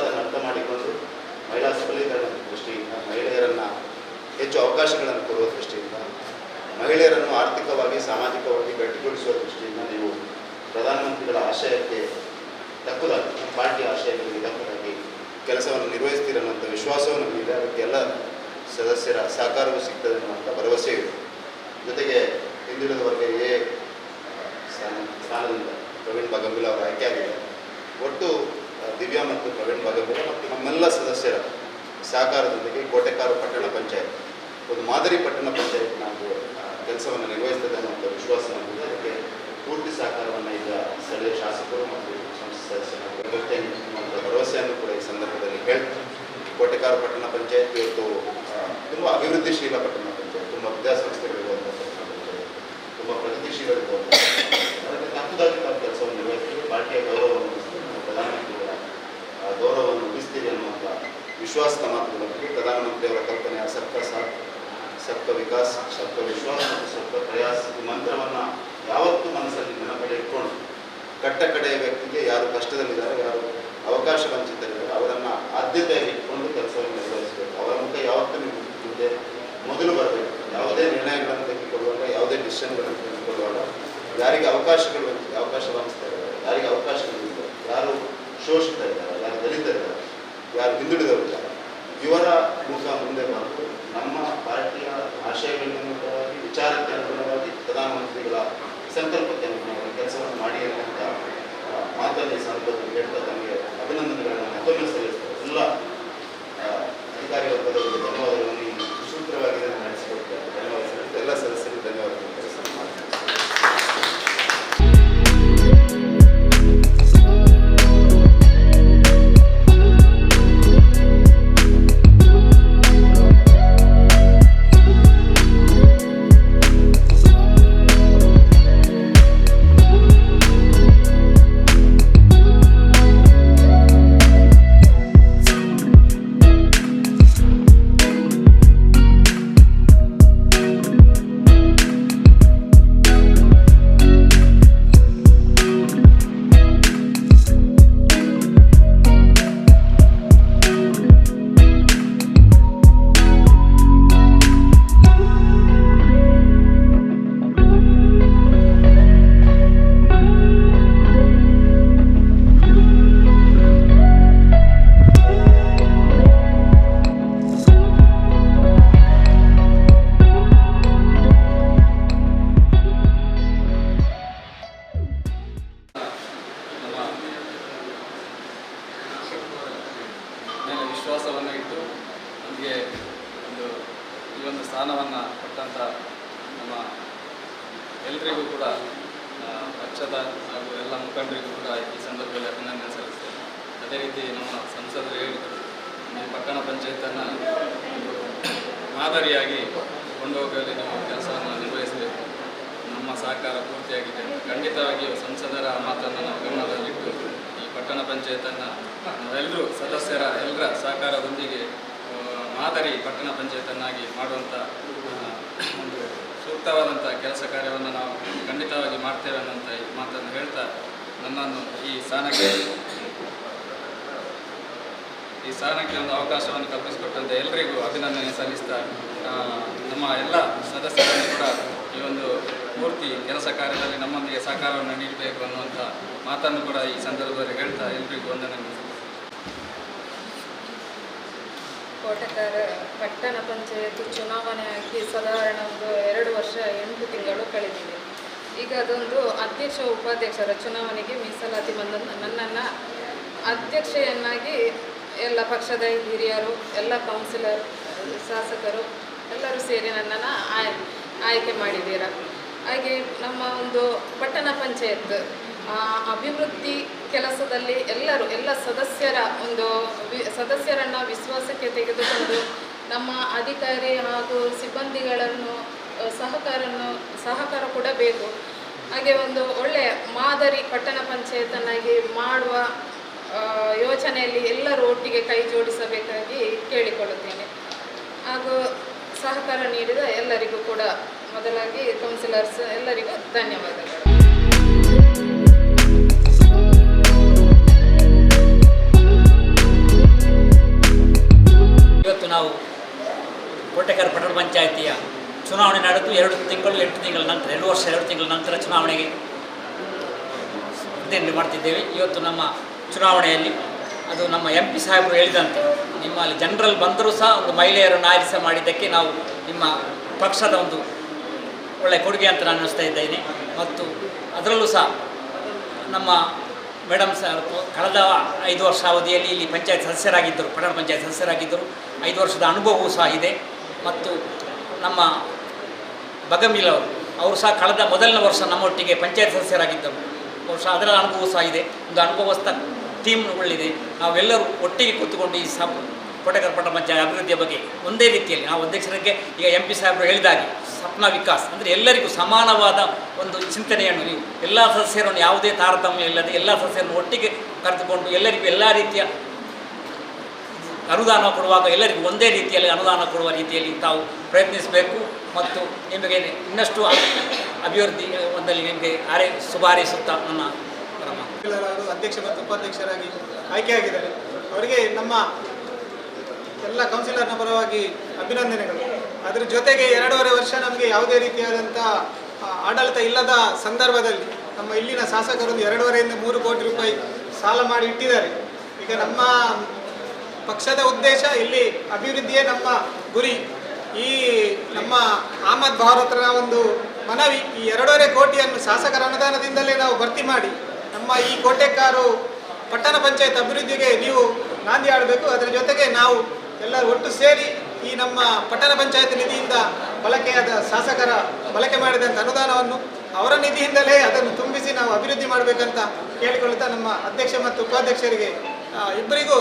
ಅದನ್ನು ಅರ್ಥ ಮಾಡಿಕೊಂಡು ಮಹಿಳಾ ಸಬಲೀಕರಣದ ದೃಷ್ಟಿಯಿಂದ ಮಹಿಳೆಯರನ್ನು ಹೆಚ್ಚು ಅವಕಾಶಗಳನ್ನು ಕೊಡುವ ದೃಷ್ಟಿಯಿಂದ, ಮಹಿಳೆಯರನ್ನು ಆರ್ಥಿಕವಾಗಿ, ಸಾಮಾಜಿಕವಾಗಿ ಗಟ್ಟಿಗೊಳಿಸುವ ದೃಷ್ಟಿಯಿಂದ ನೀವು ಪ್ರಧಾನಮಂತ್ರಿಗಳ ಆಶಯಕ್ಕೆ ತಕ್ಕುದಾಗಿ, ಪಾರ್ಟಿ ಆಶಯಗಳಿಗೆ ತಕ್ಕುದಾಗಿ ಕೆಲಸವನ್ನು ನಿರ್ವಹಿಸ್ತೀರನ್ನುವಂಥ ವಿಶ್ವಾಸವನ್ನು ನಮಗಿದೆ ಅದಕ್ಕೆ ಎಲ್ಲ ಸದಸ್ಯರ ಸಹಕಾರವೂ ಸಿಗ್ತದೆ ಅನ್ನುವಂಥ ಭರವಸೆ ಇದೆ. ಜೊತೆಗೆ ಹಿಂದುಳಿದ ವರ್ಗ ಎ ಸ್ಥಾನ, ಸ್ಥಾನದಿಂದ ಪ್ರವೀಣ್ ಬಗಂಬಿಲ್ ಅವರು ಆಯ್ಕೆಯಾಗಿದೆ ಒಟ್ಟು ದಿವ್ಯಾ ಮತ್ತು ಪ್ರವೀಣ್ ಬಗಂಬಿಲ ಮತ್ತು ನಮ್ಮೆಲ್ಲ ಸದಸ್ಯರ ಸಹಕಾರದೊಂದಿಗೆ ಕೋಟೆಕಾರು ಪಟ್ಟಣ ಪಂಚಾಯತ್. ಒಂದು ಮಾದರಿ ಪಟ್ಟಣ ಪಂಚಾಯತ್ ನಾವು ಕೆಲಸವನ್ನು ನಿರ್ವಹಿಸ್ತದೆ ಅನ್ನುವಂಥ ವಿಶ್ವಾಸ ನಮಗಿದೆ. ಅದಕ್ಕೆ ಪೂರ್ತಿ ಸಹಕಾರವನ್ನು ಈಗ ಸ್ಥಳೀಯ ಶಾಸಕರು ಮತ್ತು ಸಂಸ್ಥೆ ಸದಸ್ಯರು ಭರವಸೆಯನ್ನು ಕೂಡ ಈ ಸಂದರ್ಭದಲ್ಲಿ ಹೇಳ್ತೀನಿ ಕೋಟೆಕಾರು ಪಟ್ಟಣ ಪಂಚಾಯತ್ ಇವತ್ತು ತುಂಬ ಅಭಿವೃದ್ಧಿಶೀಲ ಪಟ್ಟಣ ಪಂಚಾಯತ್. ತುಂಬ ವಿದ್ಯಾಸಂಸ್ಥೆಗಳಿರುವಂಥ ಪಟ್ಟಣ ಪಂಚಾಯತ್. ತುಂಬ ಪ್ರಗತಿಶೀಲರಿರುವಂಥ ಅದಕ್ಕೆ ತಕ್ಕದಾಗಿ ನಾವು ಕೆಲಸವನ್ನು ನಿರ್ವಹಿಸ್ತೀವಿ. ಪಾರ್ಟಿಯ ಗೌರವವನ್ನು ಪ್ರಧಾನಮಂತ್ರಿ ಗೌರವವನ್ನು ಉಳಿಸ್ತೀವಿ ಅನ್ನುವಂಥ ವಿಶ್ವಾಸದ ಮಾತುಗಳನ್ನು ಪ್ರಧಾನಮಂತ್ರಿಯವರ ಕಲ್ಪನೆ ಸಬ್ಕ ಸಾಥ್ ಸಬ್ಕ ವಿಕಾಸ್ ಸಬ್ಕ ವಿಶ್ವಾಸ ಮತ್ತು ಸಬ್ಕ ಪ್ರಯಾಸ ಈ ಮಂತ್ರವನ್ನು ಯಾವತ್ತೂ ಮನಸ್ಸಲ್ಲಿ ನೆನಪಡೆ ಇಟ್ಕೊಂಡು ಕಟ್ಟ ಕಡೆಯ ವ್ಯಕ್ತಿಗೆ ಯಾರು ಕಷ್ಟದಲ್ಲಿದ್ದಾರೆ, ಯಾರು ಅವಕಾಶ ವಂಚಿತರಿದ್ದಾರೆ, ಅವರನ್ನು ಆದ್ಯತೆಯಾಗಿ ಇಟ್ಕೊಂಡು ಕೆಲಸವನ್ನು ನಿರ್ವಹಿಸಬೇಕು. ಅವರ ಮುಖ ಯಾವತ್ತೂ ಮುಂದೆ ಮೊದಲು ಬರಬೇಕು. ಯಾವುದೇ ನಿರ್ಣಯಗಳನ್ನು ತೆಗೆದುಕೊಳ್ಳುವಾಗ, ಯಾವುದೇ ಡಿಸಿಷನ್ಗಳನ್ನು ತೆಗೆದುಕೊಳ್ಳುವಾಗ ಯಾರಿಗೆ ಅವಕಾಶಗಳು ಅವಕಾಶ ವಂಚಿತ ಇದ್ದಾರೆ ಯಾರಿಗೆ ಅವಕಾಶಗಳಿಲ್ಲ ಯಾರು ಶೋಷಿತ ಇದ್ದಾರೆ ದಲಿತರಿದ್ದಾರೆ ಯಾರು ಹಿಂದುಳಿದವರು ಇವರ ಮುಖ ಮುಂದೆ ಬಂದು ನಮ್ಮ ಪಾರ್ಟಿಯ ಆಶಯಗಳಿಗೆ ಅನುಗುಣವಾಗಿ ವಿಚಾರಕ್ಕೆ ಅನುಗುಣವಾಗಿ ಪ್ರಧಾನಮಂತ್ರಿಗಳ ಸಂಕಲ್ಪಕ್ಕೆ ಅನುಗುಣವಾಗಿ ಕೆಲಸವನ್ನು ಮಾಡಿ ಅನ್ನುವಂಥ ಆ, ಮಾತನ್ನು ಈ ಸಂದರ್ಭದಲ್ಲಿ ಹೇಳ್ತಾ ತಮಗೆ ಅಭಿನಂದನೆಗಳನ್ನು ಮತ್ತೊಮ್ಮೆ ಸಲ್ಲಿಸ್ತಾರೆ ಎಲ್ಲ ಅಧಿಕಾರಿ ವರ್ಗದವರಿಗೆ ಧನ್ಯವಾದಗಳನ್ನು ಸುಸೂತ್ರವಾಗಿ ನಡೆಸಿಕೊಡ್ತಾರೆ ಧನ್ಯವಾದ ಎಲ್ಲ ಸದಸ್ಯರಿಗೆ ವಿಶ್ವಾಸವನ್ನು ಇಟ್ಟು ನಮಗೆ ಒಂದು ಈ ಒಂದು ಸ್ಥಾನವನ್ನು ಕೊಟ್ಟಂಥ ನಮ್ಮ ಎಲ್ಲರಿಗೂ ಕೂಡ ಪಕ್ಷದ ಹಾಗೂ ಎಲ್ಲ ಮುಖಂಡರಿಗೂ ಕೂಡ ಈ ಸಂದರ್ಭದಲ್ಲಿ ಅಭಿನಂದನೆ ಸಲ್ಲಿಸ್ತೇನೆ. ಅದೇ ರೀತಿ ನಮ್ಮ ಸಂಸದರು ಹೇಳಿದರು ನಮ್ಮ ಪಟ್ಟಣ ಪಂಚಾಯತನ್ನು ಒಂದು ಮಾದರಿಯಾಗಿ ಕೊಂಡೋಗಲು ನಾವು ಕೆಲಸವನ್ನು ನಿರ್ವಹಿಸಬೇಕು. ನಮ್ಮ ಸಹಕಾರ ಪೂರ್ತಿಯಾಗಿದೆ. ಖಂಡಿತವಾಗಿಯೂ ಸಂಸದರ ಮಾತನ್ನು ನಾವು ಗಮನದಲ್ಲಿಟ್ಟು ಪಟ್ಟಣ ಪಂಚಾಯತನ್ನು ಎಲ್ಲರೂ ಸದಸ್ಯರ, ಎಲ್ಲರ ಸಹಕಾರದೊಂದಿಗೆ ಮಾದರಿ ಪಟ್ಟಣ ಪಂಚಾಯತನ್ನಾಗಿ ಮಾಡುವಂಥ ಒಂದು ಸೂಕ್ತವಾದಂಥ ಕೆಲಸ ಕಾರ್ಯವನ್ನು ನಾವು ಖಂಡಿತವಾಗಿ ಮಾಡ್ತೇವೆ ಅನ್ನೋಂಥ ಈ ಮಾತನ್ನು ಹೇಳ್ತಾ ನನ್ನನ್ನು ಈ ಸ್ಥಾನಕ್ಕೆ ಈ ಸ್ಥಾನಕ್ಕೆ ಒಂದು ಅವಕಾಶವನ್ನು ಕಲ್ಪಿಸಿಕೊಟ್ಟಂತೆ ಎಲ್ಲರಿಗೂ ಅಭಿನಂದನೆ ಸಲ್ಲಿಸ್ತಾ ನಮ್ಮ ಎಲ್ಲ ಸದಸ್ಯರನ್ನು ಕೂಡ ಈ ಒಂದು ಪೂರ್ತಿ ಕೆಲಸ ಕಾರ್ಯದಲ್ಲಿ ನಮ್ಮೊಂದಿಗೆ ಸಹಕಾರವನ್ನು ನೀಡಬೇಕು ಅನ್ನುವಂಥ ಮಾತನ್ನು ಕೂಡ ಈ ಸಂದರ್ಭದಲ್ಲಿ ಹೇಳ್ತಾ ಎಲ್ರಿಗೂ ವಂದನೆ ಕೋಟಕಾರ ಪಟ್ಟಣ ಪಂಚಾಯತ್ ಚುನಾವಣೆ ಆಗಿ ಸಾಧಾರಣ ಒಂದು ಎರಡು ವರ್ಷ ಎಂಟು ತಿಂಗಳು ಕಳೆದಿದೆ. ಈಗ ಅದೊಂದು ಅಧ್ಯಕ್ಷ ಉಪಾಧ್ಯಕ್ಷರ ಚುನಾವಣೆಗೆ ಮೀಸಲಾತಿ ಬಂದ ನನ್ನನ್ನು ಅಧ್ಯಕ್ಷೆಯನ್ನಾಗಿ ಎಲ್ಲ ಪಕ್ಷದ ಹಿರಿಯರು, ಎಲ್ಲ ಕೌನ್ಸಿಲರ್, ಶಾಸಕರು ಎಲ್ಲರೂ ಸೇರಿ ನನ್ನನ್ನು ಆಯ್, ಆಯ್ಕೆ ಮಾಡಿದ್ದೀರ. ಹಾಗೆ ನಮ್ಮ ಒಂದು ಪಟ್ಟಣ ಪಂಚಾಯತ್ ಅಭಿವೃದ್ಧಿ ಕೆಲಸದಲ್ಲಿ ಎಲ್ಲರೂ, ಎಲ್ಲ ಸದಸ್ಯರ ಒಂದು ಸದಸ್ಯರನ್ನ ವಿಶ್ವಾಸಕ್ಕೆ ತೆಗೆದುಕೊಂಡು ನಮ್ಮ ಅಧಿಕಾರಿ ಹಾಗೂ ಸಿಬ್ಬಂದಿಗಳನ್ನು ಸಹಕಾರನ್ನು, ಸಹಕಾರ ಕೂಡ ಬೇಕು. ಹಾಗೆ ಒಂದು ಒಳ್ಳೆಯ ಮಾದರಿ ಪಟ್ಟಣ ಪಂಚಾಯತನ್ನಾಗಿ ಮಾಡುವ ಯೋಚನೆಯಲ್ಲಿ ಎಲ್ಲರೂ ಒಟ್ಟಿಗೆ ಕೈ ಜೋಡಿಸಬೇಕಾಗಿ ಕೇಳಿಕೊಳ್ಳುತ್ತೇನೆ. ಹಾಗೂ ಸಹಕಾರ ನೀಡಿದ ಎಲ್ಲರಿಗೂ ಕೂಡ ಮೊದಲಾಗಿ ಕೌನ್ಸಿಲರ್ಸ್ ಎಲ್ಲರಿಗೂ ಧನ್ಯವಾದಗಳು. ಇವತ್ತು ನಾವು ಕೋಟೆಕರ ಪಟ್ಟಣ ಪಂಚಾಯಿತಿಯ ಚುನಾವಣೆ ನಡೆದು ಎರಡು ತಿಂಗಳು, ಎಂಟು ತಿಂಗಳ ನಂತರ, ಎರಡು ವರ್ಷ, ಎರಡು ತಿಂಗಳ ನಂತರ ಚುನಾವಣೆಗೆ ಸ್ಪರ್ಧೆಯನ್ನು ಮಾಡ್ತಿದ್ದೇವೆ. ಇವತ್ತು ನಮ್ಮ ಚುನಾವಣೆಯಲ್ಲಿ ಅದು ನಮ್ಮ ಎಂ ಪಿ ಸಾಹೇಬರು ಹೇಳಿದಂತೆ, ನಿಮ್ಮಲ್ಲಿ ಜನರಲ್ ಬಂದರೂ ಸಹ ಒಂದು ಮಹಿಳೆಯರನ್ನು ಆರಿಸ ಮಾಡಿದ್ದಕ್ಕೆ ನಾವು ನಿಮ್ಮ ಪಕ್ಷದ ಒಂದು ಒಳ್ಳೆಯ ಕೊಡುಗೆ ಅಂತ ನಾನು ಅನ್ನಿಸ್ತಾ ಇದ್ದೇನೆ. ಮತ್ತು ಅದರಲ್ಲೂ ಸಹ ನಮ್ಮ ಮೇಡಮ್ ಸರ್ ಕಳೆದ ಐದು ವರ್ಷ ಅವಧಿಯಲ್ಲಿ ಇಲ್ಲಿ ಪಂಚಾಯತ್ ಸದಸ್ಯರಾಗಿದ್ದರು, ಪಟ್ಟಣ ಪಂಚಾಯತ್ ಸದಸ್ಯರಾಗಿದ್ದರು. ಐದು ವರ್ಷದ ಅನುಭವವೂ ಸಹ ಇದೆ. ಮತ್ತು ನಮ್ಮ ಬಗಮಿಲ್ ಅವರು ಅವರು ಸಹ ಕಳೆದ ಮೊದಲನೇ ವರ್ಷ ನಮ್ಮೊಟ್ಟಿಗೆ ಪಂಚಾಯತ್ ಸದಸ್ಯರಾಗಿದ್ದರು. ಸಹ ಅದರ ಅನುಭವವೂ ಸಹ ಇದೆ. ಒಂದು ಅನುಭವಸ್ಥ ಟೀಮ್ ಒಳ್ಳಿದೆ ನಾವೆಲ್ಲರೂ ಒಟ್ಟಿಗೆ ಕೂತ್ಕೊಂಡು ಈ ಸಬ್ ಕೋಟೆಕರ ಪಟ್ಟಣ ಪಂಚಾಯತ್ ಅಭಿವೃದ್ಧಿಯ ಬಗ್ಗೆ ಒಂದೇ ರೀತಿಯಲ್ಲಿ ನಾವು ಅಧ್ಯಕ್ಷರಿಗೆ ಈಗ ಎಂ ಪಿ ಸಾಹೇಬರು ಹೇಳಿದಾಗೆ ಸಪ್ನ ವಿಕಾಸ್ ಅಂದರೆ ಎಲ್ಲರಿಗೂ ಸಮಾನವಾದ ಒಂದು ಚಿಂತನೆಯನ್ನು ನೀವು ಎಲ್ಲ ಸದಸ್ಯರನ್ನು ಯಾವುದೇ ತಾರತಮ್ಯ ಇಲ್ಲದೆ ಎಲ್ಲ ಸದಸ್ಯರನ್ನು ಒಟ್ಟಿಗೆ ಕರೆದುಕೊಂಡು ಎಲ್ಲರಿಗೂ ಎಲ್ಲ ರೀತಿಯ ಅನುದಾನ ಕೊಡುವಾಗ ಎಲ್ಲರಿಗೂ ಒಂದೇ ರೀತಿಯಲ್ಲಿ ಅನುದಾನ ಕೊಡುವ ರೀತಿಯಲ್ಲಿ ತಾವು ಪ್ರಯತ್ನಿಸಬೇಕು ಮತ್ತು ನಿಮಗೆ ಇನ್ನಷ್ಟು ಅಭಿವೃದ್ಧಿ ಒಂದಲ್ಲಿ ನಿಮಗೆ ಆರೆ ಶುಭಾರೈಸುತ್ತಾ ನನ್ನ ಅಧ್ಯಕ್ಷ ಮತ್ತು ಉಪಾಧ್ಯಕ್ಷರಾಗಿ ಆಯ್ಕೆಯಾಗಿದ್ದಾರೆ ಅವರಿಗೆ ನಮ್ಮ ಎಲ್ಲ ಕೌನ್ಸಿಲರ್ನ ಪರವಾಗಿ ಅಭಿನಂದನೆಗಳು. ಅದರ ಜೊತೆಗೆ ಎರಡೂವರೆ ವರ್ಷ ನಮಗೆ ಯಾವುದೇ ರೀತಿಯಾದಂಥ ಆಡಳಿತ ಇಲ್ಲದ ಸಂದರ್ಭದಲ್ಲಿ ನಮ್ಮ ಇಲ್ಲಿನ ಶಾಸಕರೊಂದು ಎರಡೂವರೆಯಿಂದ ಮೂರು ಕೋಟಿ ರೂಪಾಯಿ ಸಾಲ ಮಾಡಿ ಇಟ್ಟಿದ್ದಾರೆ. ಈಗ ನಮ್ಮ ಪಕ್ಷದ ಉದ್ದೇಶ ಇಲ್ಲಿ ಅಭಿವೃದ್ಧಿಯೇ ನಮ್ಮ ಗುರಿ. ಈ ನಮ್ಮ ಅಹಮದ್ ಭಾರತರ ಒಂದು ಮನವಿ, ಈ ಎರಡೂವರೆ ಕೋಟಿಯನ್ನು ಶಾಸಕರ ಅನುದಾನದಿಂದಲೇ ನಾವು ಭರ್ತಿ ಮಾಡಿ, ನಮ್ಮ ಈ ಕೋಟೆಕಾರು ಪಟ್ಟಣ ಪಂಚಾಯತ್ ಅಭಿವೃದ್ಧಿಗೆ ನೀವು ನಾಂದಿ ಆಡಬೇಕು ಅದರ ಜೊತೆಗೆ ನಾವು ಎಲ್ಲರೂ ಒಟ್ಟು ಸೇರಿ ಈ ನಮ್ಮ ಪಟ್ಟಣ ಪಂಚಾಯತ್ ನಿಧಿಯಿಂದ ಬಳಕೆಯಾದ ಶಾಸಕರ ಬಳಕೆ ಮಾಡಿದಂಥ ಅನುದಾನವನ್ನು ಅವರ ನಿಧಿಯಿಂದಲೇ ಅದನ್ನು ತುಂಬಿಸಿ ನಾವು ಅಭಿವೃದ್ಧಿ ಮಾಡಬೇಕಂತ ಕೇಳಿಕೊಳ್ಳುತ್ತಾ ನಮ್ಮ ಅಧ್ಯಕ್ಷ ಮತ್ತು ಉಪಾಧ್ಯಕ್ಷರಿಗೆ ಇಬ್ಬರಿಗೂ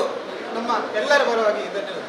ನಮ್ಮ ಎಲ್ಲರ ಪರವಾಗಿ ಧನ್ಯವಾದ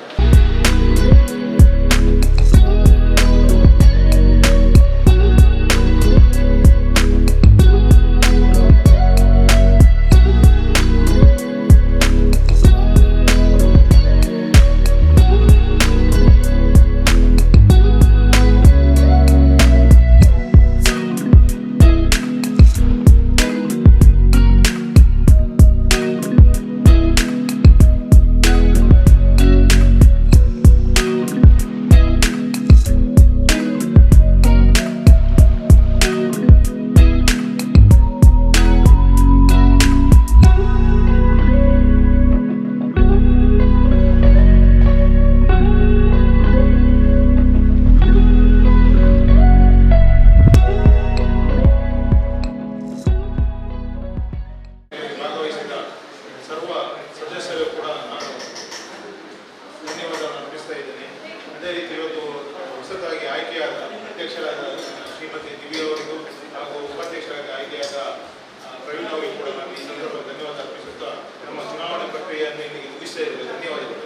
ξέρετε, μία.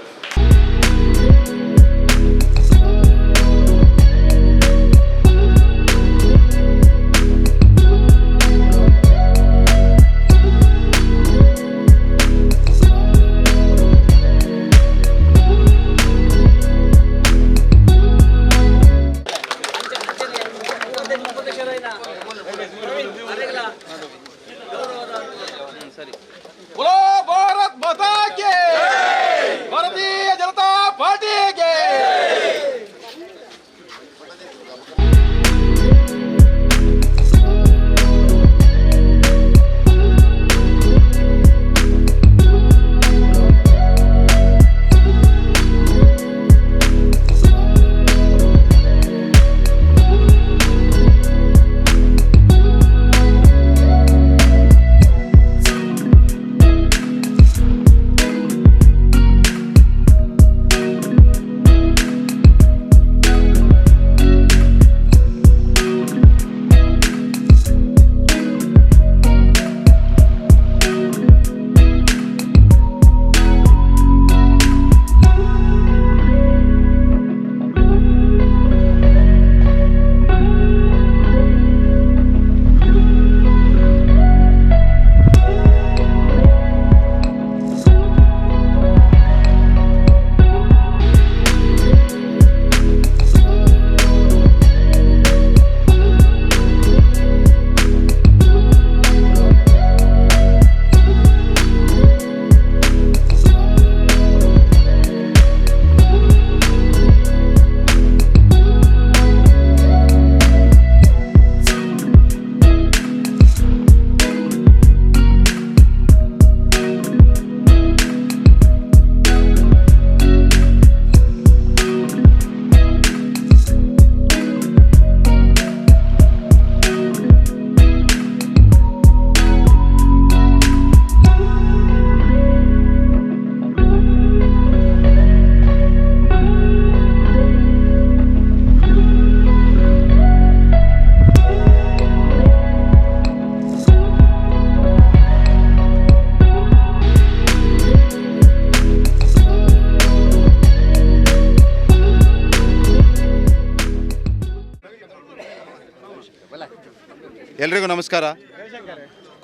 ನಮಸ್ಕಾರ.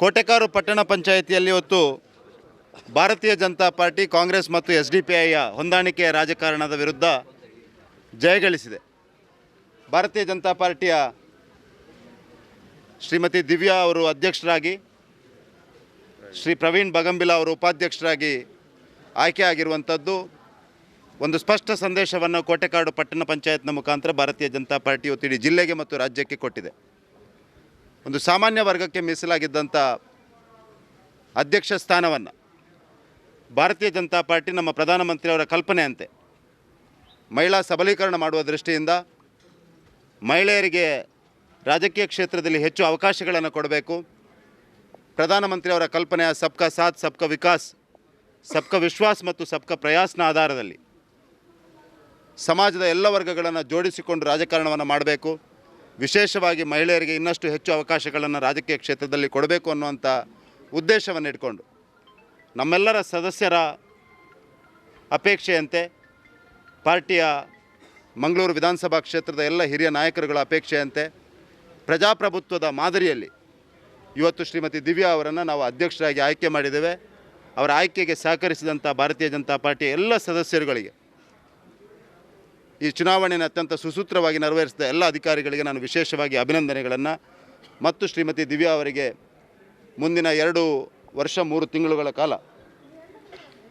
ಕೋಟೆಕಾರು ಪಟ್ಟಣ ಪಂಚಾಯಿತಿಯಲ್ಲಿ ಇವತ್ತು ಭಾರತೀಯ ಜನತಾ ಪಾರ್ಟಿ, ಕಾಂಗ್ರೆಸ್ ಮತ್ತು ಎಸ್ ಡಿ ಪಿ ಹೊಂದಾಣಿಕೆಯ ರಾಜಕಾರಣದ ವಿರುದ್ಧ ಜಯಗಳಿಸಿದೆ ಭಾರತೀಯ ಜನತಾ ಪಾರ್ಟಿಯ ಶ್ರೀಮತಿ ದಿವ್ಯಾ ಅವರು ಅಧ್ಯಕ್ಷರಾಗಿ, ಶ್ರೀ ಪ್ರವೀಣ್ ಬಗಂಬಿಲ ಅವರು ಉಪಾಧ್ಯಕ್ಷರಾಗಿ ಆಯ್ಕೆಯಾಗಿರುವಂಥದ್ದು ಒಂದು ಸ್ಪಷ್ಟ ಸಂದೇಶವನ್ನು ಕೋಟೆಕಾಡು ಪಟ್ಟಣ ಪಂಚಾಯತ್ನ ಮುಖಾಂತರ ಭಾರತೀಯ ಜನತಾ ಪಾರ್ಟಿ ಇವತ್ತು ಇಡೀ ಜಿಲ್ಲೆಗೆ ಮತ್ತು ರಾಜ್ಯಕ್ಕೆ ಕೊಟ್ಟಿದೆ. ಒಂದು ಸಾಮಾನ್ಯ ವರ್ಗಕ್ಕೆ ಮೀಸಲಾಗಿದ್ದಂಥ ಅಧ್ಯಕ್ಷ ಸ್ಥಾನವನ್ನು ಭಾರತೀಯ ಜನತಾ ಪಾರ್ಟಿ ನಮ್ಮ ಪ್ರಧಾನಮಂತ್ರಿಯವರ ಕಲ್ಪನೆಯಂತೆ ಮಹಿಳಾ ಸಬಲೀಕರಣ ಮಾಡುವ ದೃಷ್ಟಿಯಿಂದ ಮಹಿಳೆಯರಿಗೆ ರಾಜಕೀಯ ಕ್ಷೇತ್ರದಲ್ಲಿ ಹೆಚ್ಚು ಅವಕಾಶಗಳನ್ನು ಕೊಡಬೇಕು. ಪ್ರಧಾನಮಂತ್ರಿಯವರ ಕಲ್ಪನೆಯ ಸಬ್ಕಾ ಸಾಥ್, ಸಬ್ಕಾ ವಿಕಾಸ್, ಸಬ್ಕಾ ವಿಶ್ವಾಸ್ ಮತ್ತು ಸಬ್ಕಾ ಪ್ರಯಾಸ್ನ ಆಧಾರದಲ್ಲಿ ಸಮಾಜದ ಎಲ್ಲ ವರ್ಗಗಳನ್ನು ಜೋಡಿಸಿಕೊಂಡು ರಾಜಕಾರಣವನ್ನು ಮಾಡಬೇಕು. ವಿಶೇಷವಾಗಿ ಮಹಿಳೆಯರಿಗೆ ಇನ್ನಷ್ಟು ಹೆಚ್ಚು ಅವಕಾಶಗಳನ್ನು ರಾಜಕೀಯ ಕ್ಷೇತ್ರದಲ್ಲಿ ಕೊಡಬೇಕು ಅನ್ನುವಂಥ ಉದ್ದೇಶವನ್ನು ಇಟ್ಕೊಂಡು ನಮ್ಮೆಲ್ಲರ ಸದಸ್ಯರ ಅಪೇಕ್ಷೆಯಂತೆ ಪಾರ್ಟಿಯ ಮಂಗಳೂರು ವಿಧಾನಸಭಾ ಕ್ಷೇತ್ರದ ಎಲ್ಲ ಹಿರಿಯ ನಾಯಕರುಗಳ ಅಪೇಕ್ಷೆಯಂತೆ ಪ್ರಜಾಪ್ರಭುತ್ವದ ಮಾದರಿಯಲ್ಲಿ ಇವತ್ತು ಶ್ರೀಮತಿ ದಿವ್ಯಾ ಅವರನ್ನು ನಾವು ಅಧ್ಯಕ್ಷರಾಗಿ ಆಯ್ಕೆ ಮಾಡಿದ್ದೇವೆ. ಅವರ ಆಯ್ಕೆಗೆ ಸಹಕರಿಸಿದಂಥ ಭಾರತೀಯ ಜನತಾ ಪಾರ್ಟಿಯ ಎಲ್ಲ ಸದಸ್ಯರುಗಳಿಗೆ ಈ ಚುನಾವಣೆಯನ್ನು ಅತ್ಯಂತ ಸುಸೂತ್ರವಾಗಿ ನೆರವೇರಿಸಿದ ಎಲ್ಲ ಅಧಿಕಾರಿಗಳಿಗೆ ನಾನು ವಿಶೇಷವಾಗಿ ಅಭಿನಂದನೆಗಳನ್ನು. ಮತ್ತು ಶ್ರೀಮತಿ ದಿವ್ಯಾ ಅವರಿಗೆ ಮುಂದಿನ ಎರಡು ವರ್ಷ ಮೂರು ತಿಂಗಳುಗಳ ಕಾಲ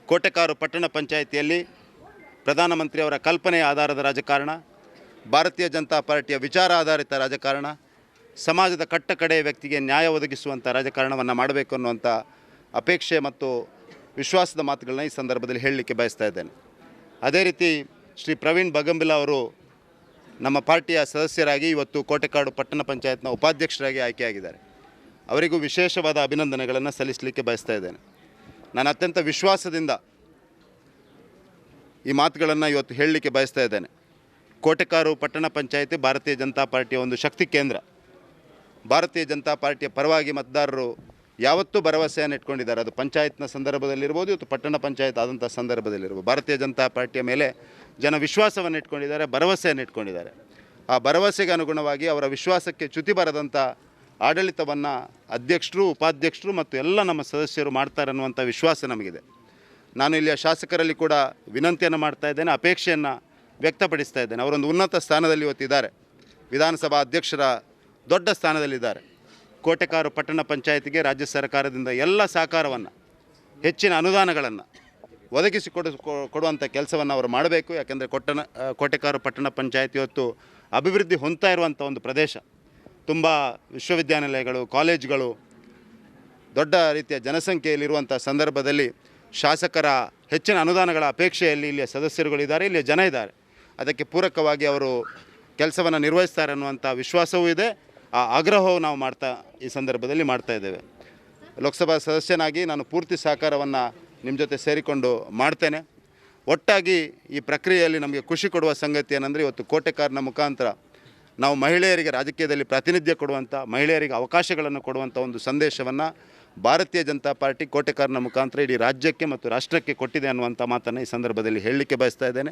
ಕೋಟೆಕಾರು ಪಟ್ಟಣ ಪಂಚಾಯಿತಿಯಲ್ಲಿ ಪ್ರಧಾನಮಂತ್ರಿಯವರ ಕಲ್ಪನೆಯ ಆಧಾರದ ರಾಜಕಾರಣ, ಭಾರತೀಯ ಜನತಾ ಪಾರ್ಟಿಯ ವಿಚಾರ ಆಧಾರಿತ ರಾಜಕಾರಣ, ಸಮಾಜದ ಕಟ್ಟ ಕಡೆಯ ವ್ಯಕ್ತಿಗೆ ನ್ಯಾಯ ಒದಗಿಸುವಂಥ ರಾಜಕಾರಣವನ್ನು ಮಾಡಬೇಕು ಅನ್ನುವಂಥ ಅಪೇಕ್ಷೆ ಮತ್ತು ವಿಶ್ವಾಸದ ಮಾತುಗಳನ್ನ ಈ ಸಂದರ್ಭದಲ್ಲಿ ಹೇಳಲಿಕ್ಕೆ ಬಯಸ್ತಾ ಇದ್ದೇನೆ. ಅದೇ ರೀತಿ ಶ್ರೀ ಪ್ರವೀಣ್ ಬಗಂಬಿಲ ಅವರು ನಮ್ಮ ಪಾರ್ಟಿಯ ಸದಸ್ಯರಾಗಿ ಇವತ್ತು ಕೋಟೆಕಾಡು ಪಟ್ಟಣ ಪಂಚಾಯತ್ನ ಉಪಾಧ್ಯಕ್ಷರಾಗಿ ಆಯ್ಕೆಯಾಗಿದ್ದಾರೆ. ಅವರಿಗೂ ವಿಶೇಷವಾದ ಅಭಿನಂದನೆಗಳನ್ನು ಸಲ್ಲಿಸಲಿಕ್ಕೆ ಬಯಸ್ತಾ ಇದ್ದೇನೆ. ನಾನು ಅತ್ಯಂತ ವಿಶ್ವಾಸದಿಂದ ಈ ಮಾತುಗಳನ್ನು ಇವತ್ತು ಹೇಳಲಿಕ್ಕೆ ಬಯಸ್ತಾ ಇದ್ದೇನೆ. ಕೋಟೆಕಾರು ಪಟ್ಟಣ ಪಂಚಾಯತಿ ಭಾರತೀಯ ಜನತಾ ಪಾರ್ಟಿಯ ಒಂದು ಶಕ್ತಿ ಕೇಂದ್ರ. ಭಾರತೀಯ ಜನತಾ ಪಾರ್ಟಿಯ ಪರವಾಗಿ ಮತದಾರರು ಯಾವತ್ತೂ ಭರವಸೆಯನ್ನು ಇಟ್ಕೊಂಡಿದ್ದಾರೆ. ಅದು ಪಂಚಾಯತ್ನ ಸಂದರ್ಭದಲ್ಲಿರ್ಬೋದು ಇವತ್ತು ಪಟ್ಟಣ ಪಂಚಾಯತ್ ಆದಂಥ ಸಂದರ್ಭದಲ್ಲಿರ್ಬೋದು. ಭಾರತೀಯ ಜನತಾ ಪಾರ್ಟಿಯ ಮೇಲೆ ಜನ ವಿಶ್ವಾಸವನ್ನು ಇಟ್ಕೊಂಡಿದ್ದಾರೆ, ಭರವಸೆಯನ್ನು ಇಟ್ಕೊಂಡಿದ್ದಾರೆ. ಆ ಭರವಸೆಗೆ ಅನುಗುಣವಾಗಿ ಅವರ ವಿಶ್ವಾಸಕ್ಕೆ ಚ್ಯುತಿ ಬರದಂಥ ಆಡಳಿತವನ್ನು ಅಧ್ಯಕ್ಷರು, ಉಪಾಧ್ಯಕ್ಷರು ಮತ್ತು ಎಲ್ಲ ನಮ್ಮ ಸದಸ್ಯರು ಮಾಡ್ತಾರೆ ಅನ್ನುವಂಥ ವಿಶ್ವಾಸ ನಮಗಿದೆ. ನಾನು ಇಲ್ಲಿಯ ಶಾಸಕರಲ್ಲಿ ಕೂಡ ವಿನಂತಿಯನ್ನು ಮಾಡ್ತಾ ಇದ್ದೇನೆ, ಅಪೇಕ್ಷೆಯನ್ನು ವ್ಯಕ್ತಪಡಿಸ್ತಾ ಇದ್ದೇನೆ. ಅವರೊಂದು ಉನ್ನತ ಸ್ಥಾನದಲ್ಲಿ ಇವತ್ತಿದ್ದಾರೆ ವಿಧಾನಸಭಾ ಅಧ್ಯಕ್ಷರ ದೊಡ್ಡ ಸ್ಥಾನದಲ್ಲಿದ್ದಾರೆ. ಕೋಟೆಕಾರು ಪಟ್ಟಣ ಪಂಚಾಯತಿಗೆ ರಾಜ್ಯ ಸರ್ಕಾರದಿಂದ ಎಲ್ಲ ಸಹಕಾರವನ್ನು, ಹೆಚ್ಚಿನ ಅನುದಾನಗಳನ್ನು ಒದಗಿಸಿಕೊಡು ಕೊಡ ಕೊಡುವಂಥ ಕೆಲಸವನ್ನು ಅವರು ಮಾಡಬೇಕು. ಯಾಕೆಂದರೆ ಕೊಟ್ಟಣ ಕೋಟೆಕಾರು ಪಟ್ಟಣ ಪಂಚಾಯತ್ ಇವತ್ತು ಅಭಿವೃದ್ಧಿ ಹೊಂದ್ತಾ ಇರುವಂಥ ಒಂದು ಪ್ರದೇಶ. ತುಂಬ ವಿಶ್ವವಿದ್ಯಾನಿಲಯಗಳು, ಕಾಲೇಜ್ಗಳು, ದೊಡ್ಡ ರೀತಿಯ ಜನಸಂಖ್ಯೆಯಲ್ಲಿರುವಂಥ ಸಂದರ್ಭದಲ್ಲಿ ಶಾಸಕರ ಹೆಚ್ಚಿನ ಅನುದಾನಗಳ ಅಪೇಕ್ಷೆಯಲ್ಲಿ ಇಲ್ಲಿಯ ಸದಸ್ಯರುಗಳಿದ್ದಾರೆ ಇಲ್ಲಿಯ ಜನ ಇದ್ದಾರೆ. ಅದಕ್ಕೆ ಪೂರಕವಾಗಿ ಅವರು ಕೆಲಸವನ್ನು ನಿರ್ವಹಿಸ್ತಾರೆ ಅನ್ನುವಂಥ ವಿಶ್ವಾಸವೂ ಇದೆ. ಆ ಆಗ್ರಹವು ನಾವು ಮಾಡ್ತಾ ಈ ಸಂದರ್ಭದಲ್ಲಿ ಮಾಡ್ತಾ ಇದ್ದೇವೆ. ಲೋಕಸಭಾ ಸದಸ್ಯನಾಗಿ ನಾನು ಪೂರ್ತಿ ಸಹಕಾರವನ್ನು ನಿಮ್ಮ ಜೊತೆ ಸೇರಿಕೊಂಡು ಮಾಡ್ತೇನೆ. ಒಟ್ಟಾಗಿ ಈ ಪ್ರಕ್ರಿಯೆಯಲ್ಲಿ ನಮಗೆ ಖುಷಿ ಕೊಡುವ ಸಂಗತಿ ಏನಂದರೆ ಇವತ್ತು ಕೋಟೆಕಾರನ ಮುಖಾಂತರ ನಾವು ಮಹಿಳೆಯರಿಗೆ ರಾಜಕೀಯದಲ್ಲಿ ಪ್ರಾತಿನಿಧ್ಯ ಕೊಡುವಂಥ ಮಹಿಳೆಯರಿಗೆ ಅವಕಾಶಗಳನ್ನು ಕೊಡುವಂಥ ಒಂದು ಸಂದೇಶವನ್ನು ಭಾರತೀಯ ಜನತಾ ಪಾರ್ಟಿ ಕೋಟೆಕಾರನ ಮುಖಾಂತರ ಇಡೀ ರಾಜ್ಯಕ್ಕೆ ಮತ್ತು ರಾಷ್ಟ್ರಕ್ಕೆ ಕೊಟ್ಟಿದೆ ಅನ್ನುವಂಥ ಮಾತನ್ನು ಈ ಸಂದರ್ಭದಲ್ಲಿ ಹೇಳಲಿಕ್ಕೆ ಬಯಸ್ತಾ ಇದ್ದೇನೆ.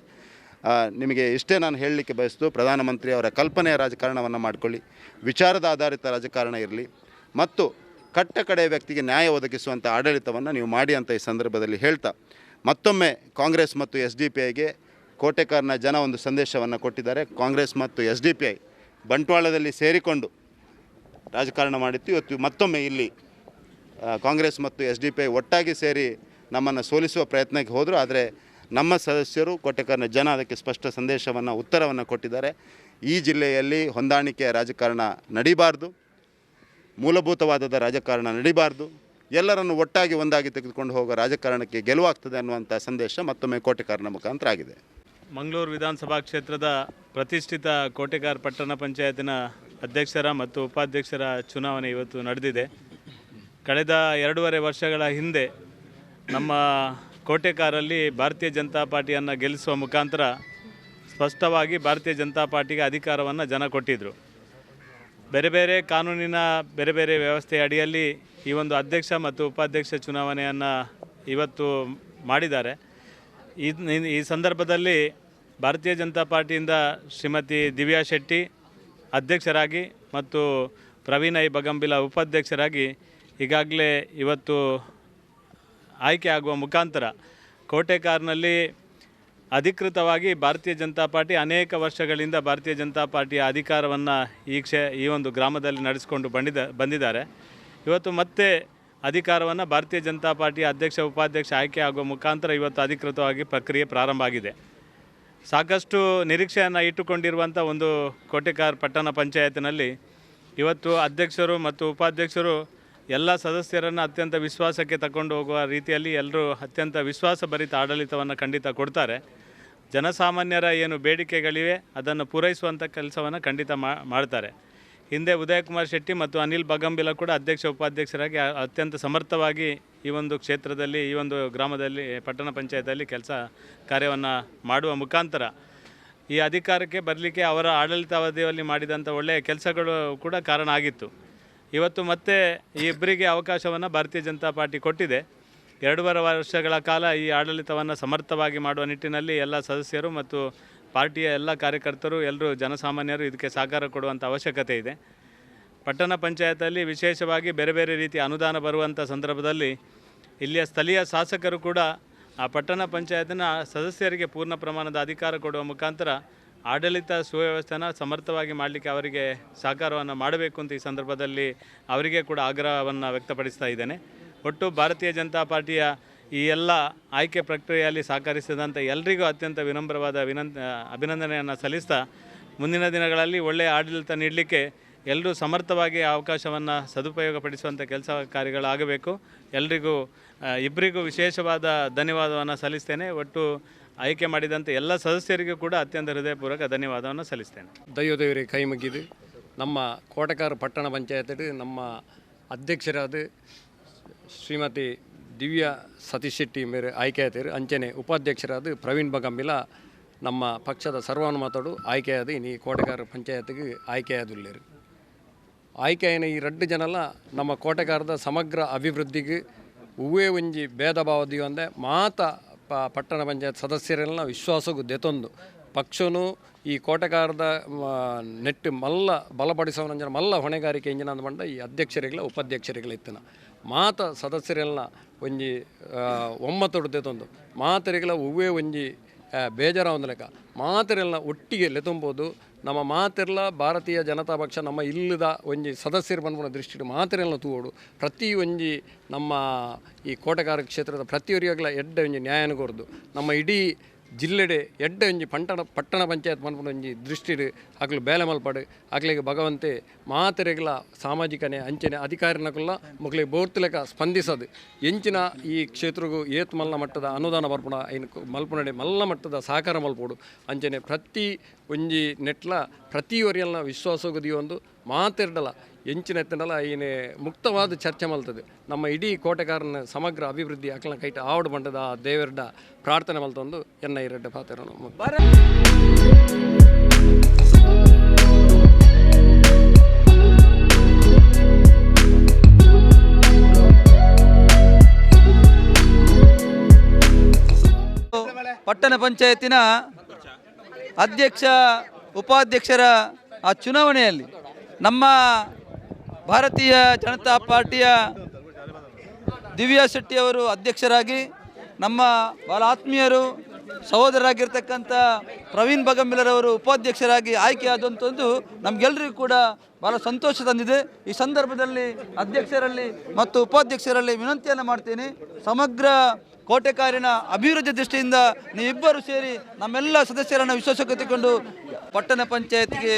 ನಿಮಗೆ ಇಷ್ಟೇ ನಾನು ಹೇಳಲಿಕ್ಕೆ ಬಯಸ್ತು, ಪ್ರಧಾನಮಂತ್ರಿ ಅವರ ಕಲ್ಪನೆಯ ರಾಜಕಾರಣವನ್ನು ಮಾಡಿಕೊಳ್ಳಿ. ವಿಚಾರದ ಆಧಾರಿತ ರಾಜಕಾರಣ ಇರಲಿ. ಮತ್ತು ಕಟ್ಟ ಕಡೆ ವ್ಯಕ್ತಿಗೆ ನ್ಯಾಯ ಒದಗಿಸುವಂಥ ಆಡಳಿತವನ್ನು ನೀವು ಮಾಡಿ ಅಂತ ಈ ಸಂದರ್ಭದಲ್ಲಿ ಹೇಳ್ತಾ, ಮತ್ತೊಮ್ಮೆ ಕಾಂಗ್ರೆಸ್ ಮತ್ತು ಎಸ್ ಡಿ ಪಿ ಐಗೆ ಕೋಟೆಕಾರ್ನ ಜನ ಒಂದು ಸಂದೇಶವನ್ನು ಕೊಟ್ಟಿದ್ದಾರೆ. ಕಾಂಗ್ರೆಸ್ ಮತ್ತು ಎಸ್ ಡಿ ಪಿ ಐ ಬಂಟ್ವಾಳದಲ್ಲಿ ಸೇರಿಕೊಂಡು ರಾಜಕಾರಣ ಮಾಡಿತ್ತು. ಇವತ್ತು ಮತ್ತೊಮ್ಮೆ ಇಲ್ಲಿ ಕಾಂಗ್ರೆಸ್ ಮತ್ತು ಎಸ್ ಡಿ ಪಿ ಐ ಒಟ್ಟಾಗಿ ಸೇರಿ ನಮ್ಮನ್ನು ಸೋಲಿಸುವ ಪ್ರಯತ್ನಕ್ಕೆ ಹೋದರು. ಆದರೆ ನಮ್ಮ ಸದಸ್ಯರು ಕೋಟೆಕಾರ್ನ ಜನ ಅದಕ್ಕೆ ಸ್ಪಷ್ಟ ಸಂದೇಶವನ್ನು, ಉತ್ತರವನ್ನು ಕೊಟ್ಟಿದ್ದಾರೆ. ಈ ಜಿಲ್ಲೆಯಲ್ಲಿ ಹೊಂದಾಣಿಕೆಯ ರಾಜಕಾರಣ ನಡಿಬಾರ್ದು. ಮೂಲಭೂತವಾದದ ರಾಜಕಾರಣ ನಡಿಬಾರ್ದು. ಎಲ್ಲರನ್ನು ಒಟ್ಟಾಗಿ ಒಂದಾಗಿ ತೆಗೆದುಕೊಂಡು ಹೋಗೋ ರಾಜಕಾರಣಕ್ಕೆ ಗೆಲುವಾಗ್ತದೆ ಅನ್ನುವಂಥ ಸಂದೇಶ ಮತ್ತೊಮ್ಮೆ ಕೋಟೆಕಾರನ ಮುಖಾಂತರ ಆಗಿದೆ. ಮಂಗಳೂರು ವಿಧಾನಸಭಾ ಕ್ಷೇತ್ರದ ಪ್ರತಿಷ್ಠಿತ ಕೋಟೆಕಾರ ಪಟ್ಟಣ ಪಂಚಾಯತಿನ ಅಧ್ಯಕ್ಷರ ಮತ್ತು ಉಪಾಧ್ಯಕ್ಷರ ಚುನಾವಣೆ ಇವತ್ತು ನಡೆದಿದೆ. ಕಳೆದ ಎರಡೂವರೆ ವರ್ಷಗಳ ಹಿಂದೆ ನಮ್ಮ ಕೋಟೆಕಾರಲ್ಲಿ ಭಾರತೀಯ ಜನತಾ ಪಾರ್ಟಿಯನ್ನು ಗೆಲ್ಲಿಸುವ ಮುಖಾಂತರ ಸ್ಪಷ್ಟವಾಗಿ ಭಾರತೀಯ ಜನತಾ ಪಾರ್ಟಿಗೆ ಅಧಿಕಾರವನ್ನು ಜನ ಕೊಟ್ಟಿದ್ದರು ಬೇರೆ ಬೇರೆ ಕಾನೂನಿನ ಬೇರೆ ಬೇರೆ ವ್ಯವಸ್ಥೆಯ ಅಡಿಯಲ್ಲಿ ಈ ಒಂದು ಅಧ್ಯಕ್ಷ ಮತ್ತು ಉಪಾಧ್ಯಕ್ಷ ಚುನಾವಣೆಯನ್ನು ಇವತ್ತು ಮಾಡಿದ್ದಾರೆ. ಈ ಈ ಸಂದರ್ಭದಲ್ಲಿ ಭಾರತೀಯ ಜನತಾ ಪಾರ್ಟಿಯಿಂದ ಶ್ರೀಮತಿ ದಿವ್ಯಾ ಶೆಟ್ಟಿ ಅಧ್ಯಕ್ಷರಾಗಿ ಮತ್ತು ಪ್ರವೀಣ್ ಐ ಬಗಂಬಿಲ ಉಪಾಧ್ಯಕ್ಷರಾಗಿ ಈಗಾಗಲೇ ಇವತ್ತು ಆಯ್ಕೆ ಆಗುವ ಮುಖಾಂತರ ಕೋಟೆಕಾರ್ನಲ್ಲಿ ಅಧಿಕೃತವಾಗಿ ಭಾರತೀಯ ಜನತಾ ಪಾರ್ಟಿ ಅನೇಕ ವರ್ಷಗಳಿಂದ ಭಾರತೀಯ ಜನತಾ ಪಾರ್ಟಿಯ ಅಧಿಕಾರವನ್ನು ಈ ಕ್ಷೇ ಈ ಒಂದು ಗ್ರಾಮದಲ್ಲಿ ನಡೆಸಿಕೊಂಡು ಬಂದಿದ ಬಂದಿದ್ದಾರೆ. ಇವತ್ತು ಮತ್ತೆ ಅಧಿಕಾರವನ್ನು ಭಾರತೀಯ ಜನತಾ ಪಾರ್ಟಿಯ ಅಧ್ಯಕ್ಷ, ಉಪಾಧ್ಯಕ್ಷ ಆಯ್ಕೆ ಆಗುವ ಮುಖಾಂತರ ಇವತ್ತು ಅಧಿಕೃತವಾಗಿ ಪ್ರಕ್ರಿಯೆ ಪ್ರಾರಂಭ ಆಗಿದೆ. ಸಾಕಷ್ಟು ನಿರೀಕ್ಷೆಯನ್ನು ಇಟ್ಟುಕೊಂಡಿರುವಂಥ ಒಂದು ಕೋಟೆಕಾರ್ ಪಟ್ಟಣ ಪಂಚಾಯತಿನಲ್ಲಿ ಇವತ್ತು ಅಧ್ಯಕ್ಷರು ಮತ್ತು ಉಪಾಧ್ಯಕ್ಷರು ಎಲ್ಲ ಸದಸ್ಯರನ್ನು ಅತ್ಯಂತ ವಿಶ್ವಾಸಕ್ಕೆ ತಗೊಂಡು ಹೋಗುವ ರೀತಿಯಲ್ಲಿ ಎಲ್ಲರೂ ಅತ್ಯಂತ ವಿಶ್ವಾಸಭರಿತ ಆಡಳಿತವನ್ನು ಖಂಡಿತ ಕೊಡ್ತಾರೆ. ಜನಸಾಮಾನ್ಯರ ಏನು ಬೇಡಿಕೆಗಳಿವೆ, ಅದನ್ನು ಪೂರೈಸುವಂಥ ಕೆಲಸವನ್ನು ಖಂಡಿತ ಮಾಡ್ತಾರೆ. ಹಿಂದೆ ಉದಯಕುಮಾರ್ ಶೆಟ್ಟಿ ಮತ್ತು ಅನಿಲ್ ಬಗಂಬಿಲ ಕೂಡ ಅಧ್ಯಕ್ಷ, ಉಪಾಧ್ಯಕ್ಷರಾಗಿ ಅತ್ಯಂತ ಸಮರ್ಥವಾಗಿ ಈ ಒಂದು ಕ್ಷೇತ್ರದಲ್ಲಿ, ಈ ಒಂದು ಗ್ರಾಮದಲ್ಲಿ, ಪಟ್ಟಣ ಪಂಚಾಯತಲ್ಲಿ ಕೆಲಸ ಕಾರ್ಯವನ್ನು ಮಾಡುವ ಮುಖಾಂತರ ಈ ಅಧಿಕಾರಕ್ಕೆ ಬರಲಿಕ್ಕೆ ಅವರ ಆಡಳಿತಾವಧಿಯಲ್ಲಿ ಮಾಡಿದಂಥ ಒಳ್ಳೆಯ ಕೆಲಸಗಳು ಕೂಡ ಕಾರಣ ಆಗಿತ್ತು. ಇವತ್ತು ಮತ್ತೆ ಈ ಇಬ್ಬರಿಗೆ ಅವಕಾಶವನ್ನು ಭಾರತೀಯ ಜನತಾ ಪಾರ್ಟಿ ಕೊಟ್ಟಿದೆ. ಎರಡೂವರೆ ವರ್ಷಗಳ ಕಾಲ ಈ ಆಡಳಿತವನ್ನು ಸಮರ್ಥವಾಗಿ ಮಾಡುವ ನಿಟ್ಟಿನಲ್ಲಿ ಎಲ್ಲ ಸದಸ್ಯರು ಮತ್ತು ಪಾರ್ಟಿಯ ಎಲ್ಲ ಕಾರ್ಯಕರ್ತರು, ಎಲ್ಲರೂ ಜನಸಾಮಾನ್ಯರು ಇದಕ್ಕೆ ಸಹಕಾರ ಕೊಡುವಂಥ ಅವಶ್ಯಕತೆ ಇದೆ. ಪಟ್ಟಣ ಪಂಚಾಯತಲ್ಲಿ ವಿಶೇಷವಾಗಿ ಬೇರೆ ಬೇರೆ ರೀತಿಯ ಅನುದಾನ ಬರುವಂಥ ಸಂದರ್ಭದಲ್ಲಿ ಇಲ್ಲಿಯ ಸ್ಥಳೀಯ ಶಾಸಕರು ಕೂಡ ಆ ಪಟ್ಟಣ ಪಂಚಾಯತಿನ ಸದಸ್ಯರಿಗೆ ಪೂರ್ಣ ಪ್ರಮಾಣದ ಅಧಿಕಾರ ಕೊಡುವ ಮುಖಾಂತರ ಆಡಳಿತ ಸುವ್ಯವಸ್ಥೆನ ಸಮರ್ಥವಾಗಿ ಮಾಡಲಿಕ್ಕೆ ಅವರಿಗೆ ಸಹಕಾರವನ್ನು ಮಾಡಬೇಕು ಅಂತ ಈ ಸಂದರ್ಭದಲ್ಲಿ ಅವರಿಗೆ ಕೂಡ ಆಗ್ರಹವನ್ನು ವ್ಯಕ್ತಪಡಿಸ್ತಾ ಇದ್ದೇನೆ. ಒಟ್ಟು ಭಾರತೀಯ ಜನತಾ ಪಾರ್ಟಿಯ ಈ ಎಲ್ಲ ಆಯ್ಕೆ ಪ್ರಕ್ರಿಯೆಯಲ್ಲಿ ಸಹಕರಿಸಿದಂಥ ಎಲ್ರಿಗೂ ಅತ್ಯಂತ ವಿನಮ್ರವಾದ ವಿನಂತ, ಅಭಿನಂದನೆಯನ್ನು ಸಲ್ಲಿಸ್ತಾ ಮುಂದಿನ ದಿನಗಳಲ್ಲಿ ಒಳ್ಳೆಯ ಆಡಳಿತ ನೀಡಲಿಕ್ಕೆ ಎಲ್ಲರೂ ಸಮರ್ಥವಾಗಿ ಅವಕಾಶವನ್ನು ಸದುಪಯೋಗಪಡಿಸುವಂಥ ಕೆಲಸ ಕಾರ್ಯಗಳಾಗಬೇಕು. ಎಲ್ರಿಗೂ ಇಬ್ಬರಿಗೂ ವಿಶೇಷವಾದ ಧನ್ಯವಾದವನ್ನು ಸಲ್ಲಿಸ್ತೇನೆ. ಒಟ್ಟು ಆಯ್ಕೆ ಮಾಡಿದಂಥ ಎಲ್ಲ ಸದಸ್ಯರಿಗೂ ಕೂಡ ಅತ್ಯಂತ ಹೃದಯಪೂರ್ವಕ ಧನ್ಯವಾದವನ್ನು ಸಲ್ಲಿಸ್ತೇನೆ. ದೈವದೇವರಿಗೆ ಕೈ ಮುಗಿದು ನಮ್ಮ ಕೋಟಕಾರ ಪಟ್ಟಣ ಪಂಚಾಯತ್ ನಮ್ಮ ಅಧ್ಯಕ್ಷರಾದ ಶ್ರೀಮತಿ ದಿವ್ಯಾ ಸತೀಶ್ ಶೆಟ್ಟಿ ಮೇರೆ ಆಯ್ಕೆಯಾದರು. ಅಂಚನೆ ಉಪಾಧ್ಯಕ್ಷರಾದ ಪ್ರವೀಣ್ ಬಗಂಬಿಲ ನಮ್ಮ ಪಕ್ಷದ ಸರ್ವಾನುಮತಡು ಆಯ್ಕೆಯಾದ ಈ ಕೋಟೆಗಾರ ಪಂಚಾಯತ್ಗೆ ಆಯ್ಕೆಯಾದುಳ್ಳೇರು ಆಯ್ಕೆಯನ ಈ ರಡ್ಡು ಜನಲ ನಮ್ಮ ಕೋಟೆಗಾರದ ಸಮಗ್ರ ಅಭಿವೃದ್ಧಿಗೆ ಹೂವೇ ಒಂಜಿ ಭೇದ ಭಾವದಿ ಒಂದೆ ಮಾತ ಪ ಪಟ್ಟಣ ಪಂಚಾಯತ್ ಸದಸ್ಯರೆಲ್ಲ ವಿಶ್ವಾಸ ದೆತೊಂದು ಪಕ್ಷನು ಈ ಕೋಟೆಗಾರದ ಮ, ನೆಟ್ಟು ಮಲ್ಲ ಬಲಪಡಿಸೋನಂಜನ ಮಲ್ಲ ಹೊಣೆಗಾರಿಕೆ ಇಂಜಿನ ಅಂದ್ಬಂಡ ಈ ಅಧ್ಯಕ್ಷರಿಗಳ ಉಪಾಧ್ಯಕ್ಷರಿಗಳ ಇತ್ತನ. ಮಾತ ಸದಸ್ಯರೆಲ್ಲ ಒಂಜಿ ಆ, ಒಮ್ಮತೊಡು ದೆತೊಂದು ಮಾತರಿಗಳ ಹೂವೇ ಒಂಜಿ ಬೇಜಾರ ಲೆಕ್ಕ. ಮಾತರೆಲ್ಲ ಒಟ್ಟಿಗೆ ಲೆತುಂಬೋದು ನಮ್ಮ ಮಾತೆಲ್ಲ ಭಾರತೀಯ ಜನತಾ ಪಕ್ಷ ನಮ್ಮ ಇಲ್ಲದ ಒಂಜಿ ಸದಸ್ಯರು ಬಂದ್ಬಿಡೋ ದೃಷ್ಟಿ ಮಾತಿರಲ್ಲ ತೂವೋಡು. ಪ್ರತಿ ಒಂಜಿ ನಮ್ಮ ಈ ಕೋಟಗಾರ ಕ್ಷೇತ್ರದ ಪ್ರತಿಯೊರಿಯಾಗಲ ಎಡ್ಡ ಒಂಜಿ ನ್ಯಾಯನ ಕೊರ್ದು. ನಮ್ಮ ಇಡೀ ಜಿಲ್ಲೆಡೆ ಎಡ್ಡೆ ಒಂಜಿ ಪಂಟಣ, ಪಟ್ಟಣ ಪಂಚಾಯತ್ ಬಂದ್ಬಿಟ್ಟು ಒಂಜಿ ದೃಷ್ಟಿಡ್ ಅಕ್ಲು ಬೇಲೆ ಮಲ್ಪಡು ಅಕ್ಲಿಗೆ ಭಗವಂತೆ ಮಾತೆರೆಗ್ಲ ಸಾಮಾಜಿಕನೆ ಅಂಚನೆ ಅಧಿಕಾರಿನಕುಲ್ಲ ಮಗಳಿಗೆ ಬೋರ್ತಲೆಕ ಸ್ಪಂದಿಸದು. ಎಂಚಿನ ಈ ಕ್ಷೇತ್ರಗೂ ಏತ್ ಮಲ್ಲ ಮಟ್ಟದ ಅನುದಾನ ಬರ್ಪುಣ ಐನ್ ಮಲ್ಪುನಡೆ ಮಲ್ಲ ಮಟ್ಟದ ಸಹಕಾರ ಮಲ್ಪೋಡು. ಅಂಚನೆ ಪ್ರತಿ ಒಂಜಿ ನೆಟ್ಲ ಪ್ರತಿಯೊರಿಯಲ್ಲ ವಿಶ್ವಾಸ ಒಂದು ಮಾತೆರ್ಡಲ ಎಂಚಿನ ಎತ್ತನಲ್ಲ ಏನೇ ಮುಕ್ತವಾದ ಚರ್ಚೆ ಮಲ್ತದೆ. ನಮ್ಮ ಇಡೀ ಕೋಟೆಗಾರನ ಸಮಗ್ರ ಅಭಿವೃದ್ಧಿ ಆಕಲ ಕೈಟ ಆವಡ್ ಬಂಡದ ಆ ದೇವರಡ ಪ್ರಾರ್ಥನೆ ಮಲ್ತೊಂದು ಎನ್ನ ಈ ರೆಡ್ಡ ಪಾತ್ರ ಪಟ್ಟಣ ಪಂಚಾಯತಿನ ಅಧ್ಯಕ್ಷ, ಉಪಾಧ್ಯಕ್ಷರ ಆ ಚುನಾವಣೆಯಲ್ಲಿ ನಮ್ಮ ಭಾರತೀಯ ಜನತಾ ಪಾರ್ಟಿಯ ದಿವ್ಯಾ ಶೆಟ್ಟಿಯವರು ಅಧ್ಯಕ್ಷರಾಗಿ ನಮ್ಮ ಬಹಳ ಆತ್ಮೀಯರು ಸಹೋದರರಾಗಿರ್ತಕ್ಕಂಥ ಪ್ರವೀಣ್ ಬಗಂಬಿಲರವರು ಉಪಾಧ್ಯಕ್ಷರಾಗಿ ಆಯ್ಕೆಯಾದಂಥದ್ದು ನಮಗೆಲ್ಲರಿಗೂ ಕೂಡ ಬಹಳ ಸಂತೋಷ ತಂದಿದೆ. ಈ ಸಂದರ್ಭದಲ್ಲಿ ಅಧ್ಯಕ್ಷರಲ್ಲಿ ಮತ್ತು ಉಪಾಧ್ಯಕ್ಷರಲ್ಲಿ ವಿನಂತಿಯನ್ನು ಮಾಡ್ತೀನಿ. ಸಮಗ್ರ ಕೋಟೆಕಾರಿನ ಅಭಿವೃದ್ಧಿ ದೃಷ್ಟಿಯಿಂದ ನೀವಿಬ್ಬರು ಸೇರಿ ನಮ್ಮೆಲ್ಲ ಸದಸ್ಯರನ್ನು ವಿಶ್ವಾಸಕ್ಕೆ ತೆಗೆದುಕೊಂಡು ಪಟ್ಟಣ ಪಂಚಾಯತ್ಗೆ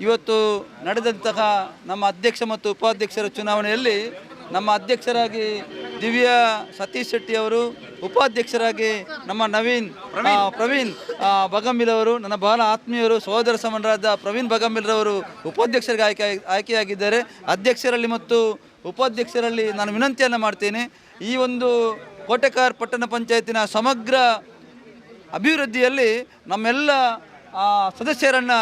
ಇವತ್ತು ನಡೆದಂತಹ ನಮ್ಮ ಅಧ್ಯಕ್ಷ ಮತ್ತು ಉಪಾಧ್ಯಕ್ಷರ ಚುನಾವಣೆಯಲ್ಲಿ ನಮ್ಮ ಅಧ್ಯಕ್ಷರಾಗಿ ದಿವ್ಯಾ ಸತೀಶ್ ಶೆಟ್ಟಿ ಅವರು ಉಪಾಧ್ಯಕ್ಷರಾಗಿ ನಮ್ಮ ನವೀನ್ ಪ್ರವೀಣ್ ಆ, ಬಗಂಬಿಲ್ ಅವರು ನನ್ನ ಬಹಳ ಆತ್ಮೀಯರು ಸಹೋದರ ಸಮನರಾದ ಪ್ರವೀಣ್ ಬಗಂಬಿಲ್ರವರು ಉಪಾಧ್ಯಕ್ಷರಿಗೆ ಆಯ್ಕೆ ಆಯ್ಕೆಯಾಗಿದ್ದಾರೆ. ಅಧ್ಯಕ್ಷರಲ್ಲಿ ಮತ್ತು ಉಪಾಧ್ಯಕ್ಷರಲ್ಲಿ ನಾನು ವಿನಂತಿಯನ್ನು ಮಾಡ್ತೇನೆ ಈ ಒಂದು ಕೋಟೆಕಾರ್ ಪಟ್ಟಣ ಪಂಚಾಯತಿನ ಸಮಗ್ರ ಅಭಿವೃದ್ಧಿಯಲ್ಲಿ ನಮ್ಮೆಲ್ಲ ಸದಸ್ಯರನ್ನು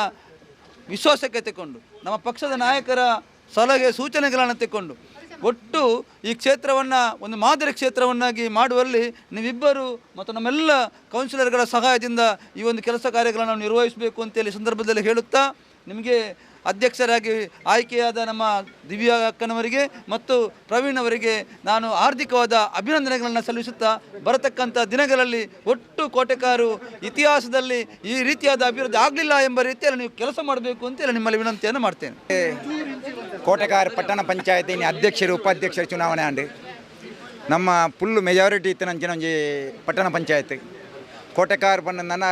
ವಿಶ್ವಾಸಕ್ಕೆ ತೆಕೊಂಡು ನಮ್ಮ ಪಕ್ಷದ ನಾಯಕರ ಸಲಹೆ, ಸೂಚನೆಗಳನ್ನು ತೆಕೊಂಡು ಒಟ್ಟು ಈ ಕ್ಷೇತ್ರವನ್ನು, ಒಂದು ಮಾದರಿ ಕ್ಷೇತ್ರವನ್ನಾಗಿ ಮಾಡುವಲ್ಲಿ ನೀವಿಬ್ಬರು ಮತ್ತು ನಮ್ಮೆಲ್ಲ ಕೌನ್ಸಿಲರ್ಗಳ ಸಹಾಯದಿಂದ ಈ ಒಂದು ಕೆಲಸ ಕಾರ್ಯಗಳನ್ನು ನಿರ್ವಹಿಸಬೇಕು ಅಂತೇಳಿ ಸಂದರ್ಭದಲ್ಲಿ ಹೇಳುತ್ತಾ, ನಿಮಗೆ ಅಧ್ಯಕ್ಷರಾಗಿ ಆಯ್ಕೆಯಾದ ನಮ್ಮ ದಿವ್ಯಾ ಅಕ್ಕನವರಿಗೆ ಮತ್ತು ಪ್ರವೀಣ್ ಅವರಿಗೆ ನಾನು ಹಾರ್ದಿಕವಾದ ಅಭಿನಂದನೆಗಳನ್ನು ಸಲ್ಲಿಸುತ್ತಾ ಬರತಕ್ಕಂಥ ದಿನಗಳಲ್ಲಿ ಒಟ್ಟು ಕೋಟೆಕಾರು ಇತಿಹಾಸದಲ್ಲಿ ಈ ರೀತಿಯಾದ ಅಭಿವೃದ್ಧಿ ಆಗಲಿಲ್ಲ ಎಂಬ ರೀತಿಯಲ್ಲಿ ನೀವು ಕೆಲಸ ಮಾಡಬೇಕು ಅಂತೇಳಿ ನಿಮ್ಮಲ್ಲಿ ವಿನಂತಿಯನ್ನು ಮಾಡ್ತೇನೆ. ಕೋಟೆಕಾರ ಪಟ್ಟಣ ಪಂಚಾಯತಿನ ಅಧ್ಯಕ್ಷರು, ಉಪಾಧ್ಯಕ್ಷರು ಚುನಾವಣೆ ಅಂಡಿ ನಮ್ಮ ಫುಲ್ ಮೆಜಾರಿಟಿ ಇತ್ತು ನಂಚಿನ ಒಂಜಿ ಪಟ್ಟಣ ಪಂಚಾಯತ್. ಕೋಟೆಕಾರ ನನ್ನ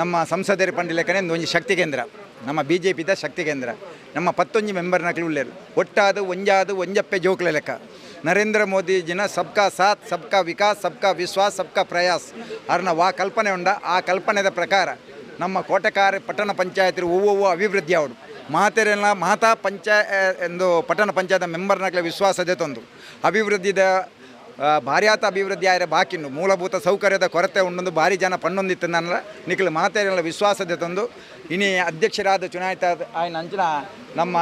ನಮ್ಮ ಸಂಸದರ ಪಂಡ ಒಂದು ಶಕ್ತಿ ಕೇಂದ್ರ. ನಮ್ಮ ಬಿ ಜೆ ಪಿದ ಶಕ್ತಿ ಕೇಂದ್ರ. ನಮ್ಮ ಪತ್ತೊಂಜಿ ಮೆಂಬರ್ನಕ್ಲು ಉಳ್ಳೇರು ಒಟ್ಟಾದು, ಒಂಜಾದು, ಒಂಜಪ್ಪೆ ಜೋಕ್ಲೆ ಲೆಕ್ಕ. ನರೇಂದ್ರ ಮೋದಿ ಜಿನ ಸಬ್ಕಾ ಸಾಥ್, ಸಬ್ಕಾ ವಿಕಾಸ್, ಸಬ್ಕಾ ವಿಶ್ವಾಸ್, ಸಬ್ಕಾ ಪ್ರಯಾಸ್. ಅರ್ನ ವಾ ಕಲ್ಪನೆ ಉಂಡ. ಆ ಕಲ್ಪನೆದ ಪ್ರಕಾರ ನಮ್ಮ ಕೋಟೆಕಾರ ಪಟ್ಟಣ ಪಂಚಾಯತ್ ಒವ್ವೊವ್ವೋ ಅಭಿವೃದ್ಧಿ ಅವಡು ಮಾತೆರೆಲ್ಲ ಮಾತಾ ಪಂಚಾಯ ಎಂದು ಪಟ್ಟಣ ಪಂಚಾಯತ್ ಮೆಂಬರ್ನಾಗಲೇ ವಿಶ್ವಾಸದೆ ತಂದು. ಅಭಿವೃದ್ಧಿದ ಭಾರ್ಯಾತ ಅಭಿವೃದ್ಧಿ ಆಯ್ರೆ ಬಾಕಿಂಡು ಮೂಲಭೂತ ಸೌಕರ್ಯದ ಕೊರತೆ ಉಂಡೊಂದು ಭಾರಿ ಜನ ಪಣ್ಣೊಂದಿತ್ತು ನನ್ನ. ನಿಖಿಲ್, ಮಾತೆರೆಲ್ಲ ವಿಶ್ವಾಸದ ತಂದು. ಇನಿ ಅಧ್ಯಕ್ಷರಾದ ಚುನಾಯಿತ ಆಯ್ನ ಅಂಚಿನ ನಮ್ಮ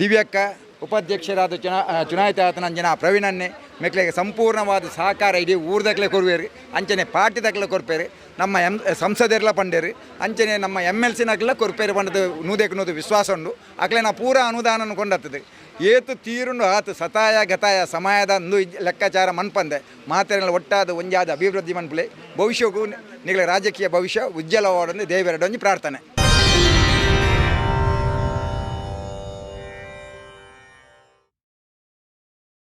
ದಿವ್ಯಕ್ಕ, ಉಪಾಧ್ಯಕ್ಷರಾದ ಚುನಾ ಚುನಾಯಿತ ಆತನ ಅಂಜನ ಪ್ರವೀಣನ್ನೇ. ಮೆಕ್ಲೆಗೆ ಸಂಪೂರ್ಣವಾದ ಸಹಕಾರ ಇಡೀ ಊರ್ದಕ್ಲೆ ಕೊರುವೇರಿ ಅಂಚನೆ ಪಾರ್ಟಿದಕ್ಲೆ ಕೊರ್ಪೇರಿ ನಮ್ಮ ಎಂ, ಸಂಸದೆರ್ಲ ಪಂಡೇರಿ. ಅಂಚನೆ ನಮ್ಮ ಎಂ ಎಲ್ ಸಿನಕ್ಲ ಕೊರ್ಪೇರಿ ಬಂದದ್ದು ನೂದೆಕ್ ನೂದು ವಿಶ್ವಾಸ ಉಂಡು. ಅಕ್ಲೆ ನಾವು ಪೂರ ಅನುದಾನ ಕೊಂಡತ್ತದು. ಏತು ತೀರುಂಡು ಆತು ಸತಾಯ ಗತಾಯ ಸಮಯದ ಒಂದು ಲೆಕ್ಕಾಚಾರ ಮನ್ಪಂದೆ. ಮಾತೆರೆಲ್ಲ ಒಟ್ಟಾದ ಒಂಜಾದ ಅಭಿವೃದ್ಧಿ ಮನ್ಪುಲೆ. ಭವಿಷ್ಯಕ್ಕೂ ನಿಗಳ ರಾಜಕೀಯ ಭವಿಷ್ಯ ಉಜ್ವಲವಾಡೊಂದು ದೇವೆರಡೊಂದು ಪ್ರಾರ್ಥನೆ.